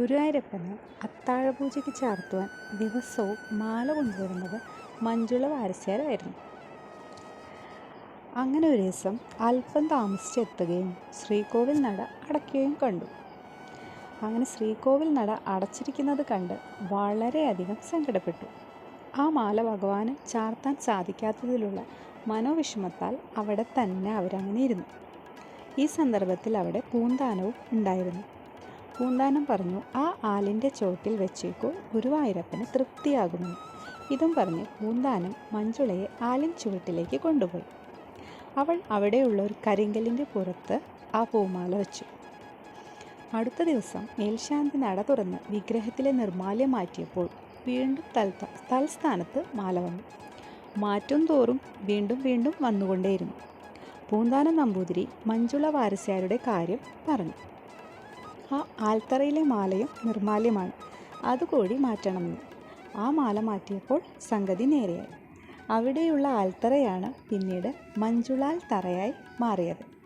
ഗുരുവായൂരപ്പന് അത്താഴപൂജയ്ക്ക് ചാർത്തുവാൻ ദിവസവും മാല കൊണ്ടുവരുന്നത് മഞ്ജുള വാരസ്യാരായിരുന്നു. അങ്ങനെ ഒരു ദിവസം അല്പം താമസിച്ചെത്തുകയും ശ്രീകോവിൽ നട അടയ്ക്കുകയും കണ്ടു. അങ്ങനെ ശ്രീകോവിൽ നട അടച്ചിരിക്കുന്നത് കണ്ട് വളരെയധികം സങ്കടപ്പെട്ടു. ആ മാല ഭഗവാന് ചാർത്താൻ സാധിക്കാത്തതിലുള്ള മനോവിഷമത്താൽ അവിടെ തന്നെ അവരങ്ങനെ ഇരുന്നു. ഈ സന്ദർഭത്തിൽ അവിടെ പൂന്താനവും ഉണ്ടായിരുന്നു. പൂന്താനം പറഞ്ഞു ആ ആലിന്റെ ചോട്ടിൽ വെച്ചേക്കൂ ഗുരുവായൂരപ്പന് തൃപ്തിയാകുമെന്ന് ഇതും പറഞ്ഞ് പൂന്താനം മഞ്ജുളയെ ആലിൻ ചുവട്ടിലേക്ക് കൊണ്ടുപോയി. അവൾ അവിടെയുള്ള ഒരു കരിങ്കലിന്റെ പുറത്ത് ആ പൂമാല വെച്ചു. അടുത്ത ദിവസം മേൽശാന്തി നട തുറന്ന് വിഗ്രഹത്തിലെ നിർമാല്യം മാറ്റിയപ്പോൾ വീണ്ടും തൽ തൽസ്ഥാനത്ത് മാല വന്നു. മാറ്റും തോറും വീണ്ടും വീണ്ടും വന്നുകൊണ്ടേയിരുന്നു. പൂന്താനം നമ്പൂതിരി മഞ്ജുള വാരസ്യാരുടെ കാര്യം പറഞ്ഞു. ആ ആൽത്തറയിലെ മാലയും നിർമാല്യമാണ്. അതുകൂടി മാറ്റണമെന്ന്. ആ മാല മാറ്റിയപ്പോൾ സംഗതി നേരെയായി. അവിടെയുള്ള ആൽത്തറയാണ് പിന്നീട് മഞ്ജുളാൽ തറയായി മാറിയത്.